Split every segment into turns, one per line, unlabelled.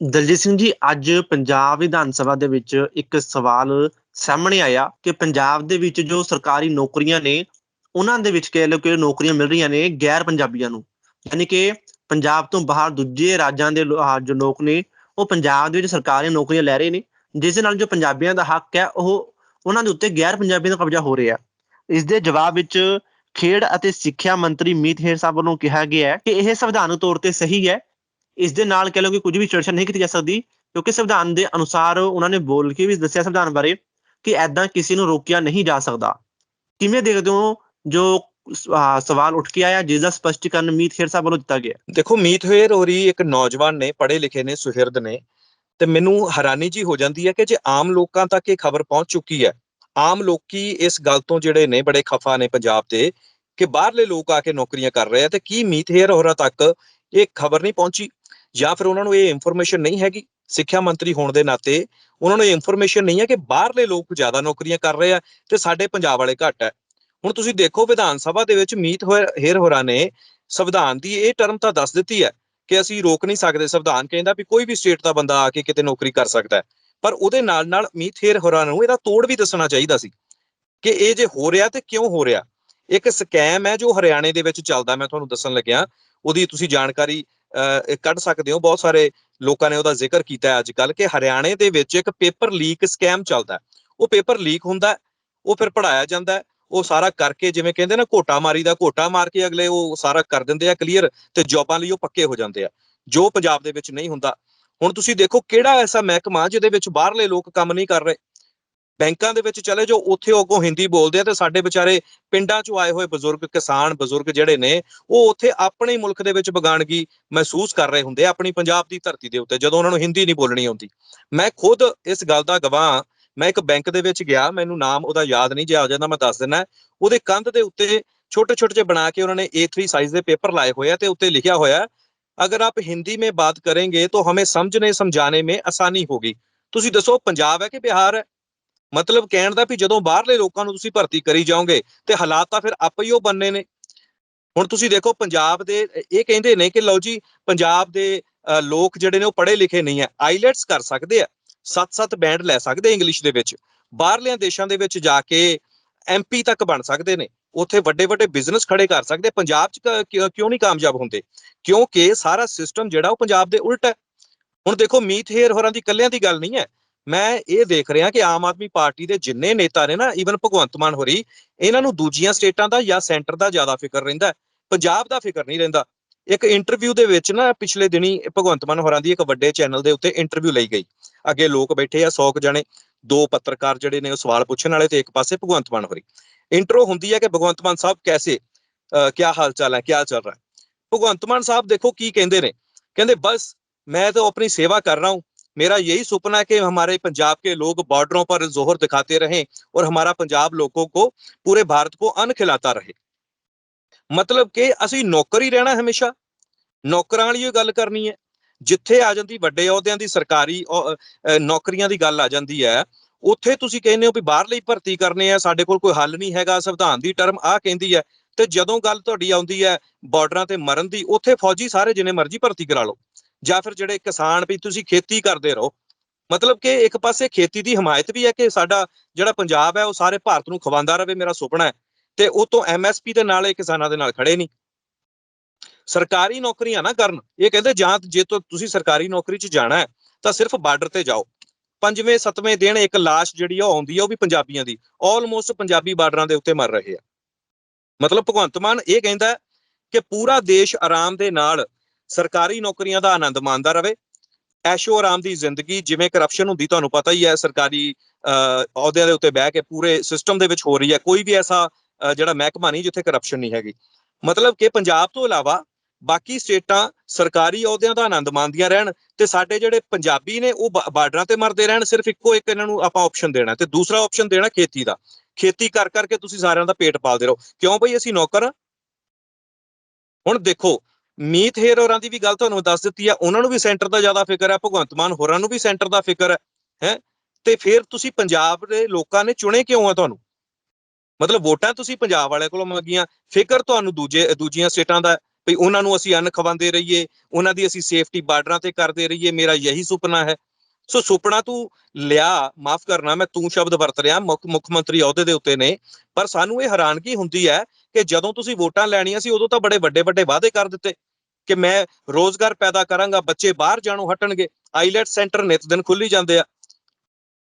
ਦਲਜੀਤ ਸਿੰਘ ਜੀ, ਅੱਜ ਪੰਜਾਬ ਵਿਧਾਨ ਸਭਾ ਦੇ ਵਿੱਚ ਇੱਕ ਸਵਾਲ ਸਾਹਮਣੇ ਆਇਆ ਕਿ ਪੰਜਾਬ ਦੇ ਵਿੱਚ ਜੋ ਸਰਕਾਰੀ ਨੌਕਰੀਆਂ ਨੇ, ਉਹਨਾਂ ਦੇ ਵਿੱਚ ਕਹਿ ਲਓ ਕਿ ਨੌਕਰੀਆਂ ਮਿਲ ਰਹੀਆਂ ਨੇ ਗੈਰ ਪੰਜਾਬੀਆਂ ਨੂੰ। ਯਾਨੀ ਕਿ ਪੰਜਾਬ ਤੋਂ ਬਾਹਰ ਦੂਜੇ ਰਾਜਾਂ ਦੇ ਜੋ ਲੋਕ ਨੇ, ਉਹ ਪੰਜਾਬ ਦੇ ਵਿੱਚ ਸਰਕਾਰੀ ਨੌਕਰੀਆਂ ਲੈ ਰਹੇ ਨੇ, ਜਿਸ ਦੇ ਨਾਲ ਜੋ ਪੰਜਾਬੀਆਂ ਦਾ ਹੱਕ ਹੈ, ਉਹ ਉਹਨਾਂ ਦੇ ਉੱਤੇ ਗੈਰ ਪੰਜਾਬੀਆਂ ਦਾ ਕਬਜ਼ਾ ਹੋ ਰਿਹਾ। ਇਸ ਦੇ ਜਵਾਬ ਵਿੱਚ ਖੇਡ ਅਤੇ ਸਿੱਖਿਆ ਮੰਤਰੀ ਮੀਤ ਹੇਰ ਸਾਹਿਬ ਵੱਲੋਂ ਕਿਹਾ ਗਿਆ ਹੈ ਕਿ ਇਹ ਸੰਵਿਧਾਨਕ ਤੌਰ ਤੇ ਸਹੀ ਹੈ। ਇਸ ਦੇ ਨਾਲ ਕਹਿ ਲਓ ਕਿ ਕੁਝ ਵੀ ਚਰਚਾ ਨਹੀਂ ਕੀਤੀ ਜਾ ਸਕਦੀ, ਕਿਉਂਕਿ ਸੰਵਿਧਾਨ ਦੇ ਅਨੁਸਾਰ ਉਹਨਾਂ ਨੇ ਬੋਲ ਕੇ ਵੀ ਦੱਸਿਆ ਸੰਵਿਧਾਨ ਬਾਰੇ ਕਿ ਐਦਾਂ ਕਿਸੇ ਨੂੰ ਰੋਕਿਆ ਨਹੀਂ ਜਾ ਸਕਦਾ। ਕਿਵੇਂ ਦੇਖਦੇ ਹੋ ਜੋ ਸਵਾਲ ਉੱਠ ਕੇ ਆਇਆ, ਜਿਸ ਦਾ ਸਪਸ਼ਟੀਕਰਨ ਮੀਤ ਖੇਰ ਸਾਹਿਬ ਵੱਲੋਂ ਦਿੱਤਾ ਗਿਆ?
ਦੇਖੋ, ਮੀਤ ਹੋਏਰ ਹੋਰੀ ਇੱਕ ਨੌਜਵਾਨ ਨੇ, ਪੜ੍ਹੇ ਲਿਖੇ ਨੇ, ਸੁਹਿਰਦ ਨੇ, ਤੇ ਮੈਨੂੰ ਹੈਰਾਨੀ ਜੀ ਹੋ ਜਾਂਦੀ ਹੈ ਕਿ ਜੇ ਆਮ ਲੋਕਾਂ ਤੱਕ ਇਹ ਖਬਰ ਪਹੁੰਚ ਚੁੱਕੀ ਹੈ, ਆਮ ਲੋਕੀ ਇਸ ਗੱਲ ਤੋਂ ਜਿਹੜੇ ਨੇ, ਬੜੇ ਖਫਾ ਨੇ ਪੰਜਾਬ ਦੇ, ਕਿ ਬਾਹਰਲੇ ਲੋਕ ਆ ਕੇ ਨੌਕਰੀਆਂ ਕਰ ਰਹੇ ਆ, ਤੇ ਕੀ ਮੀਤ ਹੇਰ ਹੋਰਾਂ ਤੱਕ ਇਹ ਖਬਰ ਨਹੀਂ ਪਹੁੰਚੀ ਜਾਂ ਫਿਰ ਉਹਨਾਂ ਨੂੰ ਇਹ ਇਨਫੋਰਮੇਸ਼ਨ ਨਹੀਂ ਹੈਗੀ, ਸਿੱਖਿਆ ਮੰਤਰੀ ਹੋਣ ਦੇ ਨਾਤੇ ਉਹਨਾਂ ਨੂੰ ਇਹ ਇਨਫੋਰਮੇਸ਼ਨ ਨਹੀਂ ਹੈ ਕਿ ਬਾਹਰਲੇ ਲੋਕ ਜ਼ਿਆਦਾ ਨੌਕਰੀਆਂ ਕਰ ਰਹੇ ਆ ਤੇ ਸਾਡੇ ਪੰਜਾਬ ਵਾਲੇ ਘੱਟ ਹੈ ਹੁਣ ਤੁਸੀਂ ਦੇਖੋ ਵਿਧਾਨ ਸਭਾ ਦੇ ਵਿੱਚ ਮੀਤ ਹੇਰ ਹੋਰਾਂ ਨੇ ਸੰਵਿਧਾਨ ਦੀ ਇਹ ਟਰਮ ਤਾਂ ਦੱਸ ਦਿੱਤੀ ਹੈ ਕਿ ਅਸੀਂ ਰੋਕ ਨਹੀਂ ਸਕਦੇ, ਸੰਵਿਧਾਨ ਕਹਿੰਦਾ ਵੀ ਕੋਈ ਵੀ ਸਟੇਟ ਦਾ ਬੰਦਾ ਆ ਕੇ ਕਿਤੇ ਨੌਕਰੀ ਕਰ ਸਕਦਾ ਹੈ। ਪਰ ਉਹਦੇ ਨਾਲ ਨਾਲ ਮੀਤ ਹੇਰ ਹੋਰਾਂ ਨੂੰ ਇਹਦਾ ਤੋੜ ਵੀ ਦੱਸਣਾ ਚਾਹੀਦਾ ਸੀ ਕਿ ਇਹ ਜੇ ਹੋ ਰਿਹਾ ਤੇ ਕਿਉਂ ਹੋ ਰਿਹਾ? ਇੱਕ ਸਕੈਮ ਹੈ ਜੋ ਹਰਿਆਣੇ ਦੇ ਵਿੱਚ ਚੱਲਦਾ, ਮੈਂ ਤੁਹਾਨੂੰ ਦੱਸਣ ਲੱਗਿਆ। ਉਹਦੀ ਤੁਸੀਂ ਜਾਣਕਾਰੀ ਕੱਢ ਸਕਦੇ ਹੋ। ਬਹੁਤ ਸਾਰੇ ਲੋਕਾਂ ਨੇ ਉਹਦਾ ਜ਼ਿਕਰ ਕੀਤਾ ਹੈ ਅੱਜ ਕੱਲ ਕਿ ਹਰਿਆਣੇ ਦੇ ਵਿੱਚ ਇੱਕ ਪੇਪਰ ਲੀਕ ਸਕੈਮ ਚੱਲਦਾ ਉਹ ਪੇਪਰ ਲੀਕ ਹੁੰਦਾ ਉਹ ਫਿਰ ਪੜਾਇਆ ਜਾਂਦਾ ਉਹ ਸਾਰਾ ਕਰਕੇ ਜਿਵੇਂ ਕਹਿੰਦੇ ਨਾ ਘੋਟਾ ਮਾਰੀ ਦਾ ਘੋਟਾ ਮਾਰ ਕੇ ਅਗਲੇ ਉਹ ਸਾਰਾ ਕਰ ਦਿੰਦੇ ਆ ਕਲੀਅਰ ਤੇ ਜੌਬਾਂ ਲਈ ਉਹ ਪੱਕੇ ਹੋ ਜਾਂਦੇ ਆ, ਜੋ ਪੰਜਾਬ ਦੇ ਵਿੱਚ ਨਹੀਂ ਹੁੰਦਾ। ਹੁਣ ਤੁਸੀਂ ਦੇਖੋ ਕਿਹੜਾ ਐਸਾ ਮਹਿਕਮਾ ਜਿਹਦੇ ਵਿੱਚ ਬਾਹਰਲੇ ਲੋਕ ਕੰਮ ਨਹੀਂ ਕਰ ਰਹੇ? ਬੈਂਕਾਂ ਦੇ ਵਿੱਚ ਚਲੇ ਜਾਓ ਉੱਥੇ ਉਹ ਅੱਗੋਂ ਹਿੰਦੀ ਬੋਲਦੇ ਆ ਤੇ ਸਾਡੇ ਵਿਚਾਰੇ ਪਿੰਡਾਂ 'ਚੋਂ ਆਏ ਹੋਏ ਬਜ਼ੁਰਗ ਕਿਸਾਨ ਬਜ਼ੁਰਗ ਜਿਹੜੇ ਨੇ ਉਹ ਉੱਥੇ ਆਪਣੇ ਹੀ ਮੁਲਕ ਦੇ ਵਿੱਚ ਬਗਾਨਗੀ ਮਹਿਸੂਸ ਕਰ ਰਹੇ ਹੁੰਦੇ ਆ ਆਪਣੀ ਪੰਜਾਬ ਦੀ ਧਰਤੀ ਦੇ ਉੱਤੇ ਜਦੋਂ ਉਹਨਾਂ ਨੂੰ ਹਿੰਦੀ ਨਹੀਂ ਬੋਲਣੀ ਆਉਂਦੀ ਮੈਂ ਖੁਦ ਇਸ ਗੱਲ ਦਾ ਗਵਾਹ ਮੈਂ ਇੱਕ ਬੈਂਕ ਦੇ ਵਿੱਚ ਗਿਆ ਮੈਨੂੰ ਨਾਮ ਉਹਦਾ ਯਾਦ ਨਹੀਂ ਜੇ ਆ ਜਾਂਦਾ ਮੈਂ ਦੱਸ ਦਿੰਦਾ ਉਹਦੇ ਕੰਧ ਦੇ ਉੱਤੇ ਛੋਟੇ ਛੋਟੇ ਜਿਹੇ ਬਣਾ ਕੇ ਉਹਨਾਂ ਨੇ A3 ਸਾਈਜ਼ ਦੇ ਪੇਪਰ ਲਾਏ ਹੋਏ ਆ ਤੇ ਉੱਤੇ ਲਿਖਿਆ ਹੋਇਆ ਹੈ, अगर आप हिंदी में बात करेंगे तो हमें समझने समझाने में आसानी होगी ਤੁਸੀਂ ਦੱਸੋ ਪੰਜਾਬ ਹੈ ਕਿ ਬਿਹਾਰ ਹੈ ਮਤਲਬ ਕਹਿਣ ਦਾ ਵੀ ਜਦੋਂ ਬਾਹਰਲੇ ਲੋਕਾਂ ਨੂੰ ਤੁਸੀਂ ਭਰਤੀ ਕਰੀ ਜਾਓਗੇ ਤੇ ਹਾਲਾਤ ਤਾਂ ਫਿਰ ਆਪੇ ਹੀ ਉਹ ਬੰਨੇ ਨੇ। ਹੁਣ ਤੁਸੀਂ ਦੇਖੋ ਪੰਜਾਬ ਦੇ ਇਹ ਕਹਿੰਦੇ ਨੇ ਕਿ ਲਓ ਜੀ ਪੰਜਾਬ ਦੇ ਅ, ਲੋਕ ਜਿਹੜੇ ਨੇ ਉਹ ਪੜ੍ਹੇ ਲਿਖੇ ਨਹੀਂ ਆ ਆਈਲੈਟਸ ਕਰ ਸਕਦੇ ਆ ਸੱਤ-ਸੱਤ ਬੈਂਡ ਲੈ ਸਕਦੇ ਇੰਗਲਿਸ਼ ਦੇ ਵਿੱਚ ਬਾਹਰਲਿਆਂ ਦੇਸ਼ਾਂ ਦੇ ਵਿੱਚ ਜਾ ਕੇ ਐਮਪੀ ਤੱਕ ਬਣ ਸਕਦੇ ਨੇ ਉੱਥੇ ਵੱਡੇ ਵੱਡੇ ਬਿਜ਼ਨਸ ਖੜੇ ਕਰ ਸਕਦੇ ਪੰਜਾਬ 'ਚ ਕਿਉਂ- ਕਿਉਂ ਨਹੀਂ ਕਾਮਯਾਬ ਹੁੰਦੇ? ਕਿਉਂਕਿ ਸਾਰਾ ਸਿਸਟਮ ਜਿਹੜਾ ਉਹ ਪੰਜਾਬ ਦੇ ਉਲਟ ਹੈ। ਹੁਣ ਦੇਖੋ ਮੀਤ ਹੇਰ ਹੋਰਾਂ ਦੀ ਕੱਲਿਆਂ ਦੀ ਗੱਲ ਨਹੀਂ ਹੈ ਮੈਂ ਇਹ ਦੇਖ ਰਿਹਾ ਕਿ ਆਮ ਆਦਮੀ ਪਾਰਟੀ ਦੇ ਜਿੰਨੇ ਨੇਤਾ ਨੇ ਨਾ ਈਵਨ ਭਗਵੰਤ ਮਾਨ ਹੋਰੀ, ਇਹਨਾਂ ਨੂੰ ਦੂਜੀਆਂ ਸਟੇਟਾਂ ਦਾ ਜਾਂ ਸੈਂਟਰ ਦਾ ਜ਼ਿਆਦਾ ਫਿਕਰ ਰਹਿੰਦਾ ਪੰਜਾਬ ਦਾ ਫਿਕਰ ਨਹੀਂ ਰਹਿੰਦਾ। ਇੱਕ ਇੰਟਰਵਿਊ ਦੇ ਵਿੱਚ ਨਾ ਪਿਛਲੇ ਦਿਨੀ ਭਗਵੰਤ ਮਾਨ ਹੋਰਾਂ ਦੀ ਇੱਕ ਵੱਡੇ ਚੈਨਲ ਦੇ ਉੱਤੇ ਇੰਟਰਵਿਊ ਲਈ ਗਈ। ਅੱਗੇ ਲੋਕ ਬੈਠੇ ਆ 100 ਜਣੇ, ਦੋ ਪੱਤਰਕਾਰ ਜਿਹੜੇ ਨੇ ਉਹ ਸਵਾਲ ਪੁੱਛਣ ਵਾਲੇ ਤੇ ਇੱਕ ਪਾਸੇ ਭਗਵੰਤ ਮਾਨ ਹੋਰੀ। ਇੰਟਰੋ ਹੁੰਦੀ ਹੈ ਕਿ ਭਗਵੰਤ ਮਾਨ ਸਾਹਿਬ ਕੈਸੇ ਕੀ ਹਾਲ ਚਾਲ ਹੈ ਕੀ ਚੱਲ ਰਿਹਾ ਭਗਵੰਤ ਮਾਨ ਸਾਹਿਬ ਦੇਖੋ ਕੀ ਕਹਿੰਦੇ ਨੇ। ਕਹਿੰਦੇ, ਬਸ, ਮੈਂ ਤਾਂ ਆਪਣੀ ਸੇਵਾ ਕਰ ਰਹਾ ਹਾਂ। मेरा यही सपना है कि हमारे पंजाब के लोग बॉर्डरों पर जोहर दिखाते रहें और हमारा पंजाब लोगों को पूरे भारत को अन्न खिलाता रहे ਮਤਲਬ ਕਿ ਅਸੀਂ ਨੌਕਰ ਹੀ ਰਹਿਣਾ ਹਮੇਸ਼ਾ ਨੌਕਰਾਂ ਵਾਲੀ ਹੀ ਗੱਲ ਕਰਨੀ ਹੈ ਜਿੱਥੇ ਆ ਜਾਂਦੀ ਵੱਡੇ ਅਹੁਦਿਆਂ ਦੀ ਸਰਕਾਰੀ ਅਹੁ- ਅਹ ਨੌਕਰੀਆਂ ਦੀ ਗੱਲ ਆ ਜਾਂਦੀ ਹੈ ਉੱਥੇ ਤੁਸੀਂ ਕਹਿੰਦੇ ਹੋ ਵੀ ਬਾਹਰਲੀ ਭਰਤੀ ਕਰਨੇ ਆ ਸਾਡੇ ਕੋਲ ਕੋਈ ਹੱਲ ਨਹੀਂ ਹੈਗਾ ਸੰਵਿਧਾਨ ਦੀ ਟਰਮ ਆ ਕਹਿੰਦੀ ਹੈ ਤੇ ਜਦੋਂ ਗੱਲ ਤੁਹਾਡੀ ਆਉਂਦੀ ਹੈ ਬਾਰਡਰਾਂ ਤੇ ਮਰਨ ਦੀ ਉੱਥੇ ਫੌਜੀ ਸਾਰੇ ਜਿੰਨੇ ਮਰਜ਼ੀ ਭਰਤੀ ਕਰਾ ਲਓ ਜਾਂ ਫਿਰ ਜਿਹੜੇ ਕਿਸਾਨ ਵੀ ਤੁਸੀਂ ਖੇਤੀ ਕਰਦੇ ਰਹੋ, ਮਤਲਬ ਕਿ ਇੱਕ ਪਾਸੇ ਖੇਤੀ ਦੀ ਹਮਾਇਤ ਵੀ ਹੈ ਕਿ ਸਾਡਾ ਜਿਹੜਾ ਪੰਜਾਬ ਹੈ ਉਹ ਸਾਰੇ ਭਾਰਤ ਨੂੰ ਖਵਾਉਂਦਾ ਰਹੇ, ਮੇਰਾ ਸੁਪਨਾ ਹੈ, ਤੇ ਉਹ ਤੋਂ ਐਮਐਸਪੀ ਦੇ ਨਾਲ ਇਹ ਕਿਸਾਨਾਂ ਦੇ ਨਾਲ ਖੜੇ ਨਹੀਂ। ਸਰਕਾਰੀ ਨੌਕਰੀਆਂ ਨਾ ਕਰਨ, ਇਹ ਕਹਿੰਦੇ ਜਾਂ ਜੇ ਤੋਂ ਤੁਸੀਂ ਸਰਕਾਰੀ ਨੌਕਰੀ 'ਚ ਜਾਣਾ ਹੈ, ਤਾਂ ਸਿਰਫ ਬਾਰਡਰ ਤੇ ਜਾਓ। ਪੰਜਵੇਂ, ਸੱਤਵੇਂ ਦਿਨ ਇੱਕ ਲਾਸ਼ ਜਿਹੜੀ ਆ ਉਹ ਆਉਂਦੀ ਆ, ਉਹ ਵੀ ਪੰਜਾਬੀਆਂ ਦੀ ਆਲਮੋਸਟ ਪੰਜਾਬੀ ਬਾਰਡਰਾਂ ਦੇ ਉੱਤੇ ਮਰ ਰਹੇ ਆ। ਮਤਲਬ ਭਗਵੰਤ ਮਾਨ ਇਹ ਕਹਿੰਦਾ ਕਿ ਪੂਰਾ ਦੇਸ਼ ਆਰਾਮ ਦੇ ਨਾਲ ਸਰਕਾਰੀ ਨੌਕਰੀਆਂ ਦਾ ਆਨੰਦ ਮਾਣਦਾ ਰਹੇ ਐਸ਼ੋ ਆਰਾਮ ਦੀ ਜ਼ਿੰਦਗੀ ਜਿਵੇਂ ਕਰਪਸ਼ਨ ਹੁੰਦੀ ਤੁਹਾਨੂੰ ਪਤਾ ਹੀ ਹੈ ਸਰਕਾਰੀ ਅਹ, ਅਹੁਦਿਆਂ ਦੇ ਉੱਤੇ ਬਹਿ ਕੇ ਪੂਰੇ ਸਿਸਟਮ ਦੇ ਵਿੱਚ ਹੋ ਰਹੀ ਹੈ। ਕੋਈ ਵੀ ਐਸਾ ਜਿਹੜਾ ਮਹਿਕਮਾ ਨਹੀਂ ਜਿੱਥੇ ਕਰਪਸ਼ਨ ਨਹੀਂ ਹੈਗੀ। ਮਤਲਬ ਕਿ ਪੰਜਾਬ ਤੋਂ ਇਲਾਵਾ ਬਾਕੀ ਸਟੇਟਾਂ ਸਰਕਾਰੀ ਅਹੁਦਿਆਂ ਦਾ ਆਨੰਦ ਮਾਣਦੀਆਂ ਰਹਿਣ ਤੇ ਸਾਡੇ ਜਿਹੜੇ ਪੰਜਾਬੀ ਨੇ ਉਹ ਬਾ- ਬਾਰਡਰਾਂ ਤੇ ਮਰਦੇ ਰਹਿਣ ਸਿਰਫ ਇੱਕੋ ਇੱਕ ਇਹਨਾਂ ਨੂੰ ਆਪਾਂ ਆਪਸ਼ਨ ਦੇਣਾ ਤੇ ਦੂਸਰਾ ਆਪਸ਼ਨ ਦੇਣਾ ਖੇਤੀ ਦਾ। ਖੇਤੀ ਕਰ ਕਰਕੇ ਤੁਸੀਂ ਸਾਰਿਆਂ ਦਾ ਪੇਟ ਪਾਲਦੇ ਰਹੋ। ਕਿਉਂ ਬਈ ਅਸੀਂ ਨੌਕਰ ਹਾਂ? ਹੁਣ ਦੇਖੋ ਮੀਤ ਹੇਰ ਹੋਰਾਂ ਦੀ ਵੀ ਗੱਲ ਤੁਹਾਨੂੰ ਦੱਸ ਦਿੱਤੀ ਆ, ਉਹਨਾਂ ਨੂੰ ਵੀ ਸੈਂਟਰ ਦਾ ਜ਼ਿਆਦਾ ਫਿਕਰ ਹੈ ਭਗਵੰਤ ਮਾਨ ਹੋਰਾਂ ਨੂੰ ਵੀ ਸੈਂਟਰ ਦਾ ਫਿਕਰ ਹੈ ਹੈ? ਤੇ ਫਿਰ ਤੁਸੀਂ ਪੰਜਾਬ ਦੇ ਲੋਕਾਂ ਨੇ ਚੁਣੇ ਕਿਉਂ ਆ ਤੁਹਾਨੂੰ? ਮਤਲਬ ਵੋਟਾਂ ਤੁਸੀਂ ਪੰਜਾਬ ਵਾਲਿਆਂ ਕੋਲੋਂ ਮੰਗੀਆਂ, ਫਿਕਰ ਤੁਹਾਨੂੰ ਦੂਜੇ, ਦੂਜੀਆਂ ਸਟੇਟਾਂ ਦਾ, ਵੀ ਉਹਨਾਂ ਨੂੰ ਅਸੀਂ ਅੰਨ ਖਵਾਉਂਦੇ ਰਹੀਏ, ਉਹਨਾਂ ਦੀ ਅਸੀਂ ਸੇਫਟੀ ਬਾਰਡਰਾਂ ਤੇ ਕਰਦੇ ਰਹੀਏ, ਮੇਰਾ ਯਹੀ ਸੁਪਨਾ ਹੈ। ਸੋ ਸੁਪਨਾ ਤੂੰ ਲਿਆ, ਮਾਫ ਕਰਨਾ, ਮੈਂ ਤੂੰ ਸ਼ਬਦ ਵਰਤ ਰਿਹਾ, ਮੁੱਖ ਮੁੱਖ ਮੰਤਰੀ ਅਹੁਦੇ ਦੇ ਉੱਤੇ ਨੇ, ਪਰ ਸਾਨੂੰ ਇਹ ਹੈਰਾਨਗੀ ਹੁੰਦੀ ਹੈ ਕਿ ਜਦੋਂ ਤੁਸੀਂ ਵੋਟਾਂ ਲੈਣੀਆਂ ਸੀ, ਉਦੋਂ ਤਾਂ ਬੜੇ ਵੱਡੇ ਵੱਡੇ ਵਾਅਦੇ ਕਰ ਦਿੱਤੇ ਕਿ ਮੈਂ ਰੋਜ਼ਗਾਰ ਪੈਦਾ ਕਰਾਂਗਾ, ਬੱਚੇ ਬਾਹਰ ਜਾਣੋਂ ਹਟਣਗੇ ਆਈਲੈਟ ਸੈਂਟਰ ਨਿਤ ਦਿਨ ਖੁੱਲੀ ਜਾਂਦੇ ਆ।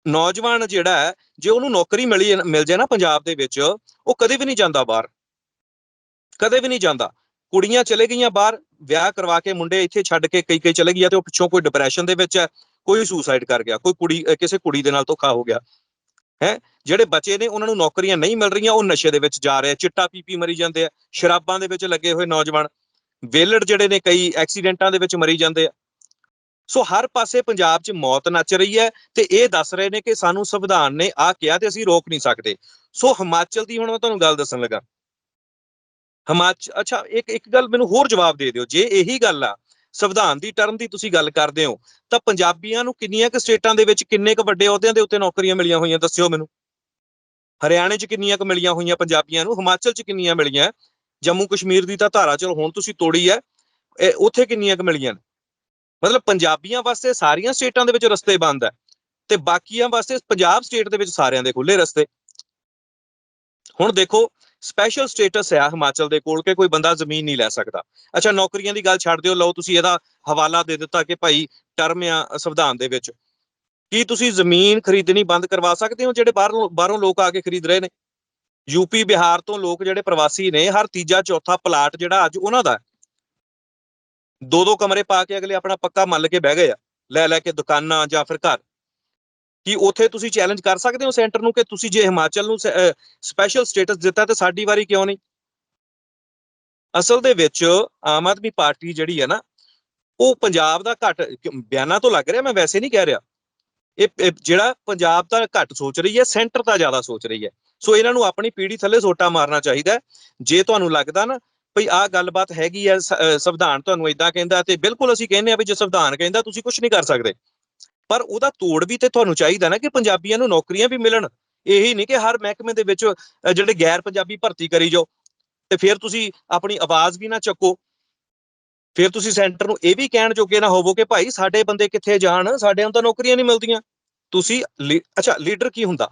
ਨੌਜਵਾਨ ਜਿਹੜਾ ਹੈ, ਜੇ ਉਹਨੂੰ ਨੌਕਰੀ ਮਿਲੀ ਮਿਲ ਜਾਏ ਨਾ ਪੰਜਾਬ ਦੇ ਵਿੱਚ, ਉਹ ਕਦੇ ਵੀ ਨਹੀਂ ਜਾਂਦਾ ਬਾਹਰ। ਕਦੇ ਵੀ ਨਹੀਂ ਜਾਂਦਾ। ਕੁੜੀਆਂ ਚਲੇ ਗਈਆਂ ਬਾਹਰ, ਵਿਆਹ ਕਰਵਾ ਕੇ ਮੁੰਡੇ ਇੱਥੇ ਛੱਡ ਕੇ ਕਈ ਕਈ ਚਲੇ ਗਈਆਂ ਤੇ ਉਹ ਪਿੱਛੋਂ ਕੋਈ ਡਿਪਰੈਸ਼ਨ ਦੇ ਵਿੱਚ ਹੈ। ਕੋਈ ਸੁਸਾਈਡ ਕਰ ਗਿਆ, ਕੋਈ ਕੁੜੀ ਕਿਸੇ ਕੁੜੀ ਦੇ ਨਾਲ ਧੋਖਾ ਹੋ ਗਿਆ, ਹੈ? ਜਿਹੜੇ ਬੱਚੇ ਨੇ ਉਹਨਾਂ ਨੂੰ ਨੌਕਰੀਆਂ ਨਹੀਂ ਮਿਲ ਰਹੀਆਂ, ਉਹ ਨਸ਼ੇ ਦੇ ਵਿੱਚ ਜਾ ਰਹੇ ਚਿੱਟਾ ਪੀ ਪੀ ਮਰੀ ਜਾਂਦੇ ਆ, ਸ਼ਰਾਬਾਂ ਦੇ ਵਿੱਚ ਲੱਗੇ ਹੋਏ ਨੌਜਵਾਨ, ਵੇਲੜ ਜਿਹੜੇ ਨੇ ਕਈ ਐਕਸੀਡੈਂਟਾਂ ਦੇ ਵਿੱਚ ਮਰੀ ਜਾਂਦੇ ਆ। ਸੋ ਹਰ ਪਾਸੇ ਪੰਜਾਬ 'ਚ ਮੌਤ ਨੱਚ ਰਹੀ ਹੈ ਤੇ ਇਹ ਦੱਸ ਰਹੇ ਨੇ ਕਿ ਸਾਨੂੰ ਸੰਵਿਧਾਨ ਨੇ ਆ ਕਿਹਾ ਤੇ ਅਸੀਂ ਰੋਕ ਨਹੀਂ ਸਕਦੇ। ਸੋ ਹਿਮਾਚਲ ਦੀ ਹੁਣ ਮੈਂ ਤੁਹਾਨੂੰ ਗੱਲ ਦੱਸਣ ਲੱਗਾ। ਹਿਮਾਚਲ ਅੱਛਾ, ਇੱਕ ਇੱਕ ਗੱਲ ਮੈਨੂੰ ਹੋਰ ਜਵਾਬ ਦੇ ਦਿਓ, ਜੇ ਇਹੀ ਗੱਲ ਆ ਸੰਵਿਧਾਨ ਦੀ ਟਰਮ ਦੀ ਤੁਸੀਂ ਗੱਲ ਕਰਦੇ ਹੋ, ਤਾਂ ਪੰਜਾਬੀਆਂ ਨੂੰ ਕਿੰਨੀਆਂ ਕੁ ਸਟੇਟਾਂ ਦੇ ਵਿੱਚ ਕਿੰਨੇ ਕੁ ਵੱਡੇ ਅਹੁਦਿਆਂ ਦੇ ਉੱਤੇ ਨੌਕਰੀਆਂ ਮਿਲੀਆਂ ਹੋਈਆਂ, ਦੱਸਿਓ ਮੈਨੂੰ? ਹਰਿਆਣੇ 'ਚ ਕਿੰਨੀਆਂ ਕੁ ਮਿਲੀਆਂ ਹੋਈਆਂ ਪੰਜਾਬੀਆਂ ਨੂੰ, ਹਿਮਾਚਲ 'ਚ ਕਿੰਨੀਆਂ ਮਿਲੀਆਂ? ਜੰਮੂ ਕਸ਼ਮੀਰ ਦੀ ਤਾਂ ਧਾਰਾ, ਚਲੋ ਹੁਣ ਤੁਸੀਂ ਤੋੜੀ ਹੈ, ਇਹ ਉੱਥੇ ਕਿੰਨੀਆਂ ਕੁ ਮਿਲੀਆਂ ਨੇ? ਮਤਲਬ ਪੰਜਾਬੀਆਂ ਵਾਸਤੇ ਸਾਰੀਆਂ ਸਟੇਟਾਂ ਦੇ ਵਿੱਚ ਰਸਤੇ ਬੰਦ ਹੈ, ਤੇ ਬਾਕੀਆਂ ਵਾਸਤੇ ਪੰਜਾਬ ਸਟੇਟ ਦੇ ਵਿੱਚ ਸਾਰਿਆਂ ਦੇ ਖੁੱਲੇ ਰਸਤੇ। ਹੁਣ ਦੇਖੋ ਸਪੈਸ਼ਲ ਸਟੇਟਸ ਹੈ ਹਿਮਾਚਲ ਦੇ ਕੋਲ ਕਿ ਕੋਈ ਬੰਦਾ ਜ਼ਮੀਨ ਨਹੀਂ ਲੈ ਸਕਦਾ। ਅੱਛਾ, ਨੌਕਰੀਆਂ ਦੀ ਗੱਲ ਛੱਡ ਦਿਓ, ਲਓ ਤੁਸੀਂ ਇਹਦਾ ਹਵਾਲਾ ਦੇ ਦਿੱਤਾ ਕਿ ਭਾਈ ਟਰਮ ਆ ਸੰਵਿਧਾਨ ਦੇ ਵਿੱਚ। ਕੀ ਤੁਸੀਂ ਜ਼ਮੀਨ ਖਰੀਦਣੀ ਬੰਦ ਕਰਵਾ ਸਕਦੇ ਹੋ ਜਿਹੜੇ ਬਾਹਰੋਂ ਬਾਹਰੋਂ ਲੋਕ ਆ ਕੇ ਖਰੀਦ ਰਹੇ ਨੇ? ਯੂਪੀ ਬਿਹਾਰ ਤੋਂ ਲੋਕ ਜਿਹੜੇ ਪ੍ਰਵਾਸੀ ਨੇ, ਹਰ ਤੀਜਾ, ਚੌਥਾ ਪਲਾਟ ਜਿਹੜਾ ਅੱਜ ਉਹਨਾਂ ਦਾ ਦੋ ਦੋ ਕਮਰੇ ਪਾ ਕੇ ਅਗਲੇ ਆਪਣਾ ਪੱਕਾ ਮੰਨ ਕੇ ਬਹਿ ਗਏ ਆ। ਲੈ ਲੈ ਕੇ ਦੁਕਾਨਾਂ ਜਾਂ ਫਿਰ ਘਰ। ਕਿ ਉੱਥੇ ਤੁਸੀਂ ਚੈਲੰਜ ਕਰ ਸਕਦੇ ਹੋ ਸੈਂਟਰ ਨੂੰ ਕਿ ਤੁਸੀਂ ਜੇ ਹਿਮਾਚਲ ਨੂੰ ਸਪੈਸ਼ਲ ਸਟੇਟਸ ਦਿੱਤਾ ਤੇ ਸਾਡੀ ਵਾਰੀ ਕਿਉਂ ਨਹੀਂ? ਅਸਲ ਦੇ ਵਿੱਚ ਆਮ ਆਦਮੀ ਪਾਰਟੀ ਜਿਹੜੀ ਹੈ ਨਾ, ਉਹ ਪੰਜਾਬ ਦਾ ਘੱਟ ਬਿਆਨਾਂ ਤੋਂ ਲੱਗ ਰਿਹਾ, ਮੈਂ ਵੈਸੇ ਨਹੀਂ ਕਹਿ ਰਿਹਾ। ਇਹ ਜਿਹੜਾ ਪੰਜਾਬ ਦਾ ਘੱਟ ਸੋਚ ਰਹੀ ਹੈ ਸੈਂਟਰ ਦਾ ਜ਼ਿਆਦਾ ਸੋਚ ਰਹੀ ਹੈ। ਸੋ ਇਹਨਾਂ ਨੂੰ ਆਪਣੀ ਪੀੜੀ ਥੱਲੇ ਸੋਟਾ ਮਾਰਨਾ ਚਾਹੀਦਾ ਜੇ ਤੁਹਾਨੂੰ ਲੱਗਦਾ ਨਾ ਭਈ ਆਹ ਗੱਲਬਾਤ ਹੈਗੀ ਹੈ, ਸ- ਸੰਵਿਧਾਨ ਤੁਹਾਨੂੰ ਇਦਾਂ ਕਹਿੰਦਾ ਤੇ ਬਿਲਕੁਲ ਅਸੀਂ ਕਹਿੰਦੇ ਆ ਵੀ ਜੇ ਸੰਵਿਧਾਨ ਕਹਿੰਦਾ, ਤੁਸੀਂ ਕੁਝ ਨਹੀਂ ਕਰ ਸਕਦੇ। ਪਰ ਉਹਦਾ ਤੋੜ ਵੀ ਤੇ ਤੁਹਾਨੂੰ ਚਾਹੀਦਾ ਨਾ ਕਿ ਪੰਜਾਬੀਆਂ ਨੂੰ ਨੌਕਰੀਆਂ ਵੀ ਮਿਲਣ। ਇਹੀ ਨਹੀਂ ਕਿ ਹਰ ਮਹਿਕਮੇ ਦੇ ਵਿੱਚ ਜਿਹੜੇ ਗੈਰ ਪੰਜਾਬੀ ਭਰਤੀ ਕਰੀ ਜਾਓ ਤੇ ਫਿਰ ਤੁਸੀਂ ਆਪਣੀ ਆਵਾਜ਼ ਵੀ ਨਾ ਚੱਕੋ। ਫਿਰ ਤੁਸੀਂ ਸੈਂਟਰ ਨੂੰ ਇਹ ਵੀ ਕਹਿਣ ਜੋਗੇ ਨਾ ਹੋਵੋ ਕਿ ਭਾਈ ਸਾਡੇ ਬੰਦੇ ਕਿੱਥੇ ਜਾਣ, ਸਾਡੇ ਨੂੰ ਤਾਂ ਨੌਕਰੀਆਂ ਨਹੀਂ ਮਿਲਦੀਆਂ। ਤੁਸੀਂ ਲੀ- ਅੱਛਾ, ਲੀਡਰ ਕੀ ਹੁੰਦਾ?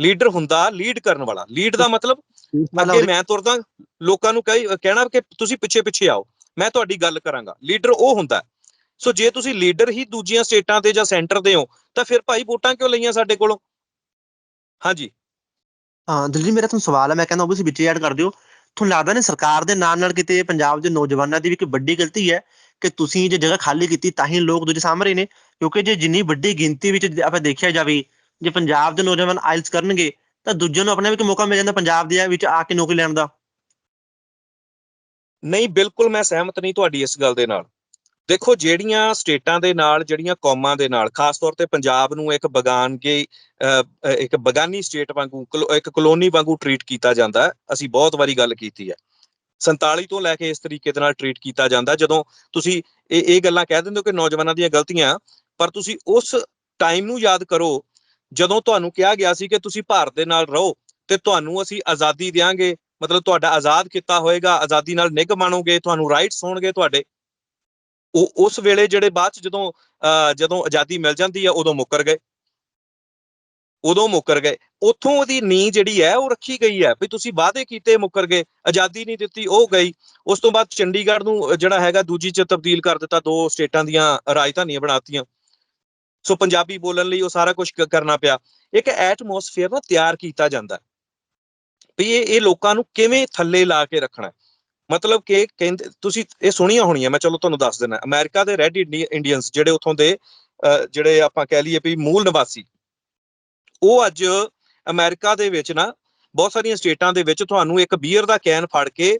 ਲੀਡਰ ਹੁੰਦਾ ਲੀਡ ਕਰਨ ਵਾਲਾ। ਲੀਡ ਦਾ ਮਤਲਬ, ਅੱਗੇ ਮੈਂ ਤੁਰਦਾ, ਲੋਕਾਂ ਨੂੰ ਕਹੀ, ਕਹਿਣਾ ਕਿ ਤੁਸੀਂ ਪਿੱਛੇ ਪਿੱਛੇ ਆਓ। ਮੈਂ ਤੁਹਾਡੀ ਗੱਲ ਕਰਾਂਗਾ। ਲੀਡਰ ਉਹ ਹੁੰਦਾ। ਸੋ ਜੇ ਤੁਸੀਂ ਲੀਡਰ ਹੀ ਦੂਜੀਆਂ ਸਟੇਟਾਂ ਤੇ ਜਾਂ ਸੈਂਟਰ ਦੇ ਹੋ ਤਾਂ ਫਿਰ ਭਾਈ ਵੋਟਾਂ ਕਿਉਂ ਲਈਆਂ ਸਾਡੇ ਕੋਲੋਂ? ਹਾਂਜੀ।
ਹਾਂ ਦਿਲਜੀਤ ਮੇਰਾ ਤੁਹਾਨੂੰ ਸਵਾਲ ਹੈ ਮੈਂ ਕਹਿੰਦਾ ਉਹ ਵੀ ਵਿੱਚ ਐਡ ਕਰ ਦਿਓ। ਤੁਹਾਨੂੰ ਲੱਗਦਾ ਨਹੀਂ ਸਰਕਾਰ ਦੇ ਨਾਲ ਨਾਲ ਕਿਤੇ ਪੰਜਾਬ ਦੇ ਨੌਜਵਾਨਾਂ ਦੀ ਵੀ ਇੱਕ ਵੱਡੀ ਗਲਤੀ ਹੈ ਕਿ ਤੁਸੀਂ ਜੇ ਜਗ੍ਹਾ ਖਾਲੀ ਕੀਤੀ ਤਾਂ ਹੀ ਲੋਕ ਦੂਜੇ ਸਾਹਮਣੇ ਨੇ? ਕਿਉਂਕਿ ਜੇ ਜਿੰਨੀ ਵੱਡੀ ਗਿਣਤੀ ਵਿੱਚ ਆਪਾਂ ਦੇਖਿਆ ਜਾਵੇ ਜੇ ਪੰਜਾਬ ਦੇ ਨੌਜਵਾਨ ਆਇਲਸ ਕਰਨਗੇ ਤਾਂ ਦੂਜਿਆਂ ਨੂੰ ਆਪਣੇ ਵੀ ਇੱਕ ਮੌਕਾ ਮਿਲ ਜਾਂਦਾ ਪੰਜਾਬ ਦੇ ਵਿੱਚ ਆ ਕੇ ਨੌਕਰੀ ਲੈਣ ਦਾ।
ਨਹੀਂ ਬਿਲਕੁਲ ਮੈਂ ਸਹਿਮਤ ਨਹੀਂ ਤੁਹਾਡੀ ਇਸ ਗੱਲ ਦੇ ਨਾਲ। ਦੇਖੋ ਜਿਹੜੀਆਂ ਸਟੇਟਾਂ ਦੇ ਨਾਲ ਜਿਹੜੀਆਂ ਕੌਮਾਂ ਦੇ ਨਾਲ ਖਾਸ ਤੌਰ ਤੇ ਪੰਜਾਬ ਨੂੰ ਇੱਕ ਬਗਾਨਗੀ ਅਹ, ਇੱਕ ਬਗਾਨੀ ਸਟੇਟ ਵਾਂਗੂ ਕਲੋ- ਇੱਕ ਕਲੋਨੀ ਵਾਂਗੂ ਟਰੀਟ ਕੀਤਾ ਜਾਂਦਾ ਅਸੀਂ ਬਹੁਤ ਵਾਰੀ ਗੱਲ ਕੀਤੀ ਹੈ। 47 ਤੋਂ ਲੈ ਕੇ ਇਸ ਤਰੀਕੇ ਦੇ ਨਾਲ ਟਰੀਟ ਕੀਤਾ ਜਾਂਦਾ ਜਦੋਂ ਤੁਸੀਂ ਇਹ ਇਹ ਗੱਲਾਂ ਕਹਿ ਦਿੰਦੇ ਹੋ ਕਿ ਨੌਜਵਾਨਾਂ ਦੀਆਂ ਗਲਤੀਆਂ ਪਰ ਤੁਸੀਂ ਉਸ ਟਾਈਮ ਨੂੰ ਯਾਦ ਕਰੋ ਜਦੋਂ ਤੁਹਾਨੂੰ ਕਿਹਾ ਗਿਆ ਸੀ ਕਿ ਤੁਸੀਂ ਭਾਰਤ ਦੇ ਨਾਲ ਰਹੋ ਤੇ ਤੁਹਾਨੂੰ ਅਸੀਂ ਆਜ਼ਾਦੀ ਦੇਵਾਂਗੇ ਮਤਲਬ ਤੁਹਾਡਾ ਆਜ਼ਾਦ ਕੀਤਾ ਹੋਏਗਾ ਆਜ਼ਾਦੀ ਨਾਲ ਨਿੱਘ ਮਾਣੋਗੇ ਤੁਹਾਨੂੰ ਰਾਈਟਸ ਹੋਣਗੇ ਤੁਹਾਡੇ ਉਹ ਉਸ ਵੇਲੇ ਜਿਹੜੇ ਬਾਅਦ ਚ ਜਦੋਂ ਅਹ, ਜਦੋਂ ਆਜ਼ਾਦੀ ਮਿਲ ਜਾਂਦੀ ਹੈ ਉਦੋਂ ਮੁੱਕਰ ਗਏ। ਉਦੋਂ ਮੁੱਕਰ ਗਏ। ਉੱਥੋਂ ਉਹਦੀ ਨੀ ਜਿਹੜੀ ਹੈ ਉਹ ਰੱਖੀ ਗਈ ਹੈ ਵੀ ਤੁਸੀਂ ਵਾਅਦੇ ਕੀਤੇ ਮੁੱਕਰ ਗਏ ਆਜ਼ਾਦੀ ਨਹੀਂ ਦਿੱਤੀ ਉਹ ਗਈ। ਉਸ ਤੋਂ ਬਾਅਦ ਚੰਡੀਗੜ੍ਹ ਨੂੰ ਜਿਹੜਾ ਹੈਗਾ ਦੂਜੀ ਚ ਤਬਦੀਲ ਕਰ ਦਿੱਤਾ ਦੋ ਸਟੇਟਾਂ ਦੀਆਂ ਰਾਜਧਾਨੀਆਂ ਬਣਾਤੀਆਂ। ਸੋ ਪੰਜਾਬੀ ਬੋਲਣ ਲਈ ਉਹ ਸਾਰਾ ਕੁਝ ਕਰਨਾ ਪਿਆ। ਇੱਕ ਐਟਮੋਸਫੇਅਰ ਨਾ ਤਿਆਰ ਕੀਤਾ ਜਾਂਦਾ। ਵੀ ਇਹ ਇਹ ਲੋਕਾਂ ਨੂੰ ਕਿਵੇਂ ਥੱਲੇ ਲਾ ਕੇ ਰੱਖਣਾ ਮਤਲਬ ਕਿ ਕਹਿੰਦੇ ਤੁਸੀਂ ਇਹ ਸੁਣੀਆਂ ਹੋਣੀਆਂ ਮੈਂ ਚਲੋ ਤੁਹਾਨੂੰ ਦੱਸ ਦਿੰਦਾ। ਅਮਰੀਕਾ ਦੇ ਰੈਡ ਇੰਡੀਅਨਸ ਜਿਹੜੇ ਉਥੋਂ ਦੇ ਅਹ, ਜਿਹੜੇ ਆਪਾਂ ਕਹਿ ਲਈਏ ਵੀ ਮੂਲ ਨਿਵਾਸੀ ਉਹ ਅੱਜ ਅਮਰੀਕਾ ਦੇ ਵਿੱਚ ਨਾ ਬਹੁਤ ਸਾਰੀਆਂ ਸਟੇਟਾਂ ਦੇ ਵਿੱਚ ਤੁਹਾਨੂੰ ਇੱਕ ਬੀਅਰ ਦਾ ਕੈਨ ਫੜ ਕੇ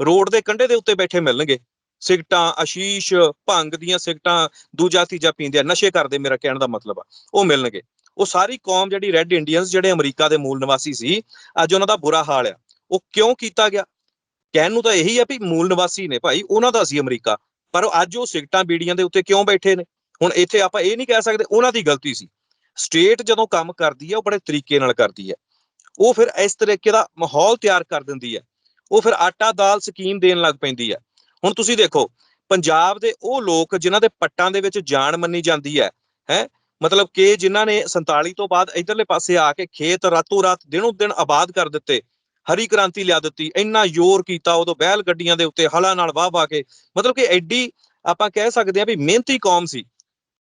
ਰੋਡ ਦੇ ਕੰਢੇ ਦੇ ਉੱਤੇ ਬੈਠੇ ਮਿਲਣਗੇ। ਸਿਗਟਾਂ ਆਸ਼ੀਸ਼ ਭੰਗ ਦੀਆਂ ਸਿਗਟਾਂ ਦੂਜਾ ਤੀਜਾ ਪੀਂਦੇ ਆ ਨਸ਼ੇ ਕਰਦੇ ਮੇਰਾ ਕਹਿਣ ਦਾ ਮਤਲਬ ਆ ਉਹ ਮਿਲਣਗੇ। ਉਹ ਸਾਰੀ ਕੌਮ ਜਿਹੜੀ ਰੈੱਡ ਇੰਡੀਅਨਸ ਜਿਹੜੇ ਅਮਰੀਕਾ ਦੇ ਮੂਲ ਨਿਵਾਸੀ ਸੀ ਅੱਜ ਉਹਨਾਂ ਦਾ ਬੁਰਾ ਹਾਲ ਆ। ਉਹ ਕਿਉਂ ਕੀਤਾ ਗਿਆ? ਕਹਿਣ ਨੂੰ ਤਾਂ ਇਹੀ ਆ ਵੀ ਮੂਲ ਨਿਵਾਸੀ ਨੇ ਭਾਈ, ਉਹਨਾਂ ਦਾ ਸੀ ਅਮਰੀਕਾ। ਪਰ ਅੱਜ ਉਹ ਸਿਗਟਾਂ ਬੀੜੀਆਂ ਦੇ ਉੱਤੇ ਕਿਉਂ ਬੈਠੇ ਨੇ? ਹੁਣ ਇੱਥੇ ਆਪਾਂ ਇਹ ਨਹੀਂ ਕਹਿ ਸਕਦੇ, ਉਹਨਾਂ ਦੀ ਗਲਤੀ ਸੀ। ਸਟੇਟ ਜਦੋਂ ਕੰਮ ਕਰਦੀ ਹੈ ਉਹ ਬੜੇ ਤਰੀਕੇ ਨਾਲ ਕਰਦੀ ਹੈ ਉਹ ਫਿਰ ਇਸ ਤਰੀਕੇ ਦਾ ਮਾਹੌਲ ਤਿਆਰ ਕਰ ਦਿੰਦੀ ਹੈ ਉਹ ਫਿਰ ਆਟਾ ਦਾਲ ਸਕੀਮ ਦੇਣ ਲੱਗ ਪੈਂਦੀ ਹੈ ਹੁਣ ਤੁਸੀਂ ਦੇਖੋ, ਪੰਜਾਬ ਦੇ ਉਹ ਲੋਕ ਜਿਨ੍ਹਾਂ ਦੇ ਪੱਟਾਂ ਦੇ ਵਿੱਚ ਜਾਨ ਮੰਨੀ ਜਾਂਦੀ ਹੈ ਹੈ? ਮਤਲਬ ਕਿ ਜਿਨ੍ਹਾਂ ਨੇ 47 ਤੋਂ ਬਾਅਦ ਇਧਰਲੇ ਪਾਸੇ ਆ ਕੇ ਖੇਤ ਰਾਤੋਂ ਰਾਤ ਦਿਨੋਂ ਦਿਨ ਆਬਾਦ ਕਰ ਦਿੱਤੇ ਹਰੀ ਕ੍ਰਾਂਤੀ ਲਿਆ ਦਿੱਤੀ, ਇੰਨਾ ਜ਼ੋਰ ਕੀਤਾ ਉਦੋਂ ਬਹਿਲ ਗੱਡੀਆਂ ਦੇ ਉੱਤੇ ਹਲਾ ਨਾਲ ਵਾਹ ਵਾਹ ਕੇ, ਮਤਲਬ ਕਿ ਐਡੀ ਆਪਾਂ ਕਹਿ ਸਕਦੇ ਆ ਵੀ ਮਿਹਨਤੀ ਕੌਮ ਸੀ।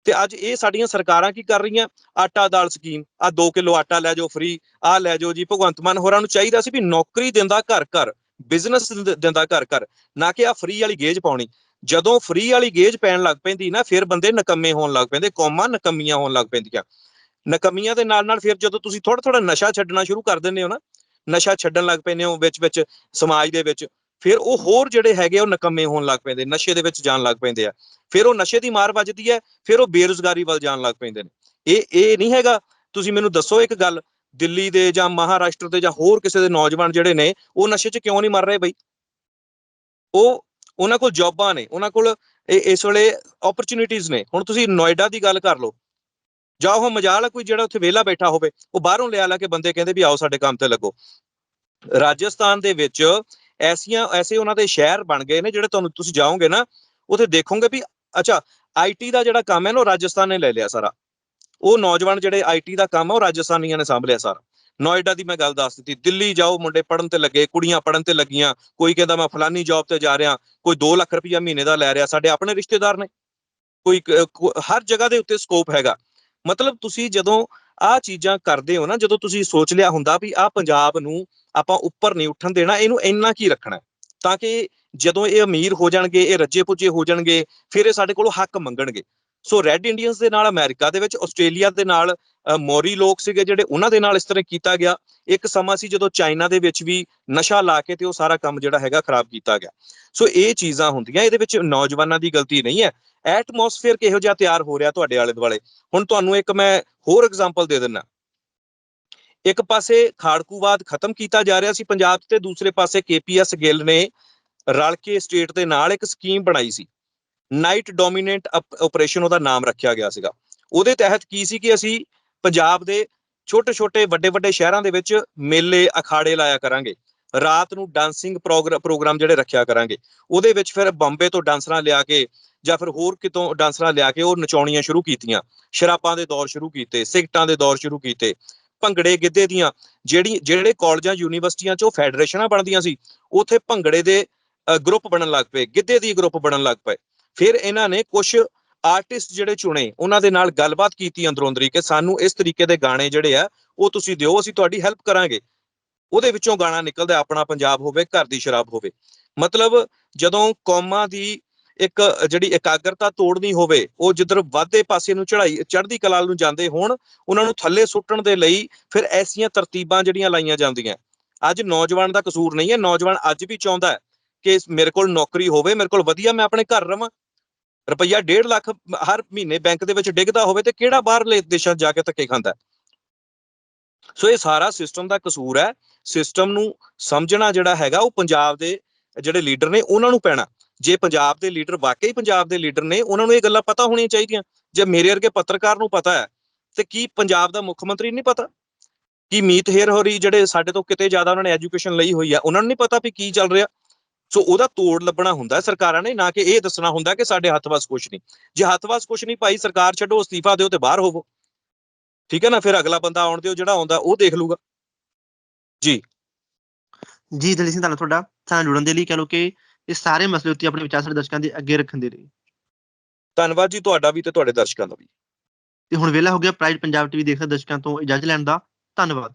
ਤੇ ਅੱਜ ਇਹ ਸਾਡੀਆਂ ਸਰਕਾਰਾਂ ਕੀ ਕਰ ਰਹੀਆਂ? ਆਟਾ ਦਾਲ ਸਕੀਮ ਆ 2 ਕਿਲੋ ਆਟਾ ਲੈ ਜਾਓ ਫ੍ਰੀ ਆ ਲੈ ਜਾਓ ਜੀ, ਭਗਵੰਤ ਮਾਨ ਹੋਰਾਂ ਨੂੰ ਚਾਹੀਦਾ ਸੀ ਵੀ ਨੌਕਰੀ ਦਿੰਦਾ ਘਰ ਘਰ ਬਿਜ਼ਨਸ ਦਿੰਦਾ ਘਰ ਘਰ, ਨਾ ਕਿ ਆ ਫ੍ਰੀ ਵਾਲੀ ਗੇਜ ਪਾਉਣੀ। ਜਦੋਂ ਫ੍ਰੀ ਵਾਲੀ ਗੇਜ ਪੈਣ ਲੱਗ ਪੈਂਦੀ ਨਾ, ਫਿਰ ਬੰਦੇ ਨਕੰਮੇ ਹੋਣ ਲੱਗ ਪੈਂਦੇ, ਕੌਮਾਂ ਨਕੰਮੀਆਂ ਹੋਣ ਲੱਗ ਪੈਂਦੀਆਂ। ਨਕੰਮੀਆਂ ਦੇ ਨਾਲ ਨਾਲ ਫਿਰ ਜਦੋਂ ਤੁਸੀਂ ਥੋੜਾ ਥੋੜਾ ਨਸ਼ਾ ਛੱਡਣਾ ਸ਼ੁਰੂ ਕਰ ਦਿੰਦੇ ਹੋ ਨਾ ਨਸ਼ਾ ਛੱਡਣ ਲੱਗ ਪੈਂਦੇ ਹੋ ਵਿੱਚ ਵਿੱਚ, ਸਮਾਜ ਦੇ ਵਿੱਚ, ਫਿਰ ਉਹ ਹੋਰ ਜਿਹੜੇ ਹੈਗੇ ਉਹ ਨਕਮੇ ਹੋਣ ਲੱਗ ਪੈਂਦੇ, ਨਸ਼ੇ ਦੇ ਵਿੱਚ ਜਾਣ ਲੱਗ ਪੈਂਦੇ ਆ। ਫਿਰ ਉਹ ਨਸ਼ੇ ਦੀ ਮਾਰ ਵੱਜਦੀ ਹੈ, ਫਿਰ ਉਹ ਬੇਰੋਜ਼ਗਾਰੀ ਵੱਲ ਜਾਣ ਲੱਗ ਪੈਂਦੇ ਨੇ। ਇਹ ਇਹ ਨਹੀਂ ਹੈਗਾ, ਤੁਸੀਂ ਮੈਨੂੰ ਦੱਸੋ ਇੱਕ ਗੱਲ, ਦਿੱਲੀ ਦੇ ਜਾਂ ਮਹਾਰਾਸ਼ਟਰ ਦੇ ਜਾਂ ਹੋਰ ਕਿਸੇ ਦੇ ਨੌਜਵਾਨ ਜਿਹੜੇ ਨੇ, ਉਹ ਨਸ਼ੇ 'ਚ ਕਿਉਂ ਨਹੀਂ ਮਰ ਰਹੇ ਬਈ? ਉਹ ਉਹਨਾਂ ਕੋਲ ਜੌਬਾਂ ਨੇ, ਉਹਨਾਂ ਕੋਲ ਇਹ, ਇਸ ਵੇਲੇ ਓਪਰਚ्युनिटीज ਨੇ। ਹੁਣ ਤੁਸੀਂ ਨੋਇਡਾ ਦੀ ਗੱਲ ਕਰ ਲਓ ਜਾਂ ਉਹ ਮਜਾਲ ਹੈ ਕੋਈ ਜਿਹੜਾ ਉੱਥੇ ਵਿਹਲਾ ਬੈਠਾ ਹੋਵੇ, ਉਹ ਬਾਹਰੋਂ ਲਿਆ ਲਾ ਕੇ ਬੰਦੇ ਕਹਿੰਦੇ ਵੀ ਆਓ ਸਾਡੇ ਕੰਮ ਤੇ ਲੱਗੋ। ਰਾਜਸਥਾਨ ਦੇ ਵਿੱਚ ਐਸੀਆਂ, ਐਸੇ ਉਹਨਾਂ ਦੇ ਸ਼ਹਿਰ ਬਣ ਗਏ ਨੇ ਜਿਹੜੇ ਤੁਹਾਨੂੰ ਤੁਸੀਂ ਜਾਓਗੇ ਨਾ, ਉੱਥੇ ਦੇਖੋਗੇ ਵੀ ਅੱਛਾ ਆਈਟੀ ਦਾ ਜਿਹੜਾ ਕੰਮ ਹੈ ਨਾ, ਉਹ ਰਾਜਸਥਾਨ ਨੇ ਲੈ ਲਿਆ ਸਾਰਾ। ਉਹ ਨੌਜਵਾਨ ਜਿਹੜੇ ਆਈਟੀ ਦਾ ਕੰਮ ਹੈ ਉਹ ਰਾਜਸਥਾਨੀਆਂ ਨੇ ਸੰਭ ਲਿਆ ਸਾਰਾ। ਨੋਇਡਾ ਦੀ ਮੈਂ ਗੱਲ ਦੱਸ ਦਿੱਤੀ, ਦਿੱਲੀ ਜਾਓ, ਮੁੰਡੇ ਪੜਨ ਤੇ ਲੱਗੇ, ਕੁੜੀਆਂ ਪੜਨ ਤੇ ਲੱਗੀਆਂ, ਕੋਈ ਕਹਿੰਦਾ ਮੈਂ ਫਲਾਨੀ ਜੌਬ ਤੇ ਜਾ ਰਿਹਾ, ਕੋਈ 2 ਲੱਖ ਰੁਪਇਆ ਮਹੀਨੇ ਦਾ ਲੈ ਰਿਹਾ, ਸਾਡੇ ਆਪਣੇ ਰਿਸ਼ਤੇਦਾਰ ਨੇ। ਕੋਈ ਹਰ ਜਗ੍ਹਾ ਦੇ ਉੱਤੇ ਸਕੋਪ ਹੈਗਾ। ਮਤਲਬ ਤੁਸੀਂ ਜਦੋਂ ਆਹ ਚੀਜ਼ਾਂ ਕਰਦੇ ਹੋ ਨਾ, ਜਦੋਂ ਤੁਸੀਂ ਸੋਚ ਲਿਆ ਹੁੰਦਾ ਵੀ ਆਹ ਪੰਜਾਬ ਨੂੰ ਆਪਾਂ ਉੱਪਰ ਨਹੀਂ ਉੱਠਣ ਦੇਣਾ, ਇਹਨੂੰ ਇੰਨਾ ਕੀ ਰੱਖਣਾ ਤਾਂ ਕਿ ਜਦੋਂ ਇਹ ਅਮੀਰ ਹੋ ਜਾਣਗੇ, ਇਹ ਰੱਜੇ ਪੁੱਜੇ ਹੋ ਜਾਣਗੇ, ਫਿਰ ਇਹ ਸਾਡੇ ਕੋਲੋਂ ਹੱਕ ਮੰਗਣਗੇ। ਸੋ ਰੈੱਡ ਇੰਡੀਅਨਸ ਦੇ ਨਾਲ ਅਮਰੀਕਾ ਦੇ ਵਿੱਚ ਆਸਟ੍ਰੇਲੀਆ ਦੇ ਨਾਲ ਅ, ਲੋਕ ਸੀਗੇ ਜਿਹੜੇ ਉਹਨਾਂ ਦੇ ਨਾਲ ਇਸ ਤਰ੍ਹਾਂ ਕੀਤਾ ਗਿਆ। ਇੱਕ ਸਮਾਂ ਸੀ ਜਦੋਂ ਚਾਈਨਾ ਦੇ ਵਿੱਚ ਵੀ ਨਸ਼ਾ ਲਾ ਕੇ ਤੇ ਉਹ ਸਾਰਾ ਕੰਮ ਜਿਹੜਾ ਹੈਗਾ ਖਰਾਬ ਕੀਤਾ ਗਿਆ। ਸੋ ਇਹ ਚੀਜ਼ਾਂ ਹੁੰਦੀਆਂ। ਇਹਦੇ ਵਿੱਚ ਨੌਜਵਾਨਾਂ ਦੀ ਗਲਤੀ ਨਹੀਂ ਹੈ। ਐਟਮੋਸਫੇਅਰ ਕਿਹੋ ਜਿਹਾ ਤਿਆਰ ਹੋ ਰਿਹਾ ਤੁਹਾਡੇ ਆਲੇ ਦੁਆਲੇ? ਹੁਣ ਤੁਹਾਨੂੰ ਇੱਕ ਮੈਂ ਹੋਰ ਐਗਜ਼ਾਮਪਲ ਦੇ ਦਿੰਦਾ। ਇੱਕ ਪਾਸੇ ਖਾੜਕੂਵਾਦ ਖਤਮ ਕੀਤਾ ਜਾ ਰਿਹਾ ਸੀ ਪੰਜਾਬ 'ਚ ਤੇ ਦੂਸਰੇ ਪਾਸੇ ਕੇਪੀਐਸ ਗਿੱਲ ਨੇ ਰਲ ਕੇ ਸਟੇਟ ਦੇ ਨਾਲ ਇੱਕ ਸਕੀਮ ਬਣਾਈ ਸੀ। ਨਾਈਟ ਡੋਮੀਨੈਂਟ ਆਪਰੇਸ਼ਨ ਉਹਦਾ ਨਾਮ ਰੱਖਿਆ ਗਿਆ ਸੀਗਾ। ਉਹਦੇ ਤਹਿਤ ਕੀ ਸੀ ਕਿ ਅਸੀਂ ਪੰਜਾਬ ਦੇ ਛੋਟੇ ਛੋਟੇ ਵੱਡੇ ਵੱਡੇ ਸ਼ਹਿਰਾਂ ਦੇ ਵਿੱਚ ਮੇਲੇ, ਅਖਾੜੇ ਲਾਇਆ ਕਰਾਂਗੇ। ਰਾਤ ਨੂੰ ਡਾਂਸਿੰਗ ਪ੍ਰੋਗਰਾਮ ਜਿਹੜੇ ਰੱਖਿਆ ਕਰਾਂਗੇ। ਉਹਦੇ ਵਿੱਚ ਫਿਰ ਬੰਬੇ ਤੋਂ ਡਾਂਸਰਾਂ ਲਿਆ ਕੇ ਜਾਂ ਫਿਰ ਹੋਰ ਕਿਤੋਂ ਡਾਂਸਰਾਂ ਲਿਆ ਕੇ ਉਹ ਨਚਾਉਣੀਆਂ ਸ਼ੁਰੂ ਕੀਤੀਆਂ। ਸ਼ਰਾਬਾਂ ਦੇ ਦੌਰ ਸ਼ੁਰੂ ਕੀਤੇ ਸਿਗਟਾਂ ਦੇ ਦੌਰ ਸ਼ੁਰੂ ਕੀਤੇ, ਭੰਗੜੇ ਗਿੱਧੇ ਦੀਆਂ ਜਿਹੜੀ, ਜਿਹੜੇ ਕਾਲਜਾਂ, ਯੂਨੀਵਰਸਿਟੀਆਂ 'ਚੋਂ ਫੈਡਰੇਸ਼ਨਾਂ ਬਣਦੀਆਂ ਸੀ, ਉੱਥੇ ਭੰਗੜੇ ਦੇ ਗਰੁੱਪ ਬਣਨ ਲੱਗ ਪਏ, ਗਿੱਧੇ ਦੀ ਗਰੁੱਪ ਬਣਨ ਲੱਗ ਪਏ। ਫਿਰ ਇਹਨਾਂ ਨੇ ਕੁਝ ਆਰਟਿਸਟ ਜਿਹੜੇ ਚੁਣੇ, ਉਹਨਾਂ ਦੇ ਨਾਲ ਗੱਲਬਾਤ ਕੀਤੀ ਅੰਦਰੋਂ ਅੰਦਰੀ ਕਿ ਸਾਨੂੰ ਇਸ ਤਰੀਕੇ ਦੇ ਗਾਣੇ ਜਿਹੜੇ ਆ, ਉਹ ਤੁਸੀਂ ਦਿਓ, ਅਸੀਂ ਤੁਹਾਡੀ ਹੈਲਪ ਕਰਾਂਗੇ। ਉਹਦੇ ਵਿੱਚੋਂ ਗਾਣਾ ਨਿਕਲਦਾ, ਆਪਣਾ ਪੰਜਾਬ ਹੋਵੇ, ਘਰ ਦੀ ਸ਼ਰਾਬ ਹੋਵੇ। ਮਤਲਬ ਜਦੋਂ ਕੌਮਾਂ ਦੀ ਇੱਕ, ਜਿਹੜੀ ਇਕਾਗਰਤਾ ਤੋੜਨੀ ਹੋਵੇ, ਉਹ ਜਿੱਧਰ ਵਾਧੇ ਪਾਸੇ ਨੂੰ ਚੜਾਈ, ਚੜ੍ਹਦੀ ਕਲਾ ਨੂੰ ਜਾਂਦੇ ਹੋਣ, ਉਹਨਾਂ ਨੂੰ ਥੱਲੇ ਸੁੱਟਣ ਦੇ ਲਈ ਫਿਰ ਐਸੀਆਂ ਤਰਤੀਬਾਂ ਜਿਹੜੀਆਂ ਲਾਈਆਂ ਜਾਂਦੀਆਂ। ਅੱਜ ਨੌਜਵਾਨ ਦਾ ਕਸੂਰ ਨਹੀਂ ਹੈ, ਨੌਜਵਾਨ ਅੱਜ ਵੀ ਚਾਹੁੰਦਾ ਕਿ ਮੇਰੇ ਕੋਲ ਨੌਕਰੀ ਹੋਵੇ, ਮੇਰੇ ਕੋਲ ਵਧੀਆ ਮੈਂ ਆਪਣੇ ਘਰ ਰਵਾਂ। ਰੁਪਈਆ 1.5 ਲੱਖ ਹਰ ਮਹੀਨੇ ਬੈਂਕ ਦੇ ਵਿੱਚ ਡਿੱਗਦਾ ਹੋਵੇ ਤੇ ਕਿਹੜਾ ਬਾਹਰਲੇ ਦੇਸ਼ਾਂ ਜਾ ਕੇ ਧੱਕੇ ਖਾਂਦਾ ਸੋ ਇਹ ਸਾਰਾ ਸਿਸਟਮ ਦਾ ਕਸੂਰ ਹੈ। ਸਿਸਟਮ ਨੂੰ ਸਮਝਣਾ ਜਿਹੜਾ ਹੈਗਾ, ਉਹ ਪੰਜਾਬ ਦੇ ਜਿਹੜੇ ਲੀਡਰ ਨੇ, ਉਹਨਾਂ ਨੂੰ ਪੈਣਾ। ਜੇ ਪੰਜਾਬ ਦੇ ਲੀਡਰ ਵਾਕਈ ਪੰਜਾਬ ਦੇ ਲੀਡਰ ਨੇ, ਉਹਨਾਂ ਨੂੰ ਇਹ ਗੱਲਾਂ ਪਤਾ ਹੋਣੀਆਂ ਚਾਹੀਦੀਆਂ। ਜੇ ਮੇਰੇ ਵਰਗੇ ਪੱਤਰਕਾਰ ਨੂੰ ਪਤਾ ਹੈ, ਤੇ ਕੀ ਪੰਜਾਬ ਦਾ ਮੁੱਖ ਮੰਤਰੀ ਨਹੀਂ ਪਤਾ? ਕੀ ਮੀਤ ਹੇਰ ਹੋਰੀ ਜਿਹੜੇ ਸਾਡੇ ਤੋਂ ਕਿਤੇ ਜ਼ਿਆਦਾ ਉਹਨਾਂ ਨੇ ਐਜੂਕੇਸ਼ਨ ਲਈ ਹੋਈ ਆ, ਉਹਨਾਂ ਨੂੰ ਨਹੀਂ ਪਤਾ ਵੀ ਕੀ ਚੱਲ ਰਿਹਾ? ਸੋ ਉਹਦਾ ਤੋੜ ਲੱਭਣਾ ਹੁੰਦਾ ਸਰਕਾਰਾਂ ਨੇ ਨਾ ਕਿ ਇਹ ਦੱਸਣਾ ਹੁੰਦਾ ਕਿ ਸਾਡੇ ਹੱਥ ਵੱਸ ਕੁਝ ਨਹੀਂ। ਜੇ ਹੱਥ ਵੱਸ ਕੁਝ ਨਹੀਂ ਭਾਈ ਸਰਕਾਰ ਛੱਡੋ ਅਸਤੀਫਾ ਦਿਓ ਤੇ ਬਾਹਰ ਹੋਵੋ। ਠੀਕ ਹੈ ਨਾ? ਫਿਰ ਅਗਲਾ ਬੰਦਾ ਆਉਣ ਦਿਓ ਜਿਹੜਾ ਆਉਂਦਾ ਉਹ ਦੇਖ ਲੂਗਾ।
ਜੀ। ਦਲੀਪ ਸਿੰਘ ਧੰਨਵਾਦ ਤੁਹਾਡਾ। ਸਾਨੂੰ ਜੁੜਨ ਦੇ ਲਈ ਕਹ ਲੋ ਕਿ ਇਸ ਸਾਰੇ ਮਸਲੇ ਉੱਤੇ ਆਪਣੇ ਵਿਚਾਰ ਸਾਡੇ ਦਰਸ਼ਕਾਂ ਦੇ ਅੱਗੇ ਰੱਖਣ ਦੇ ਲਈ।
ਧੰਨਵਾਦ ਜੀ ਤੁਹਾਡਾ ਵੀ ਤੇ ਤੁਹਾਡੇ ਦਰਸ਼ਕਾਂ ਦਾ ਵੀ।
ਤੇ ਹੁਣ ਵੇਲਾ ਹੋ ਗਿਆ ਪ੍ਰਾਈਡ ਪੰਜਾਬ ਟੀਵੀ ਦੇਖਦੇ ਦਰਸ਼ਕਾਂ ਤੋਂ ਇਜਾਜ਼ਤ ਲੈਣ ਦਾ। ਧੰਨਵਾਦ।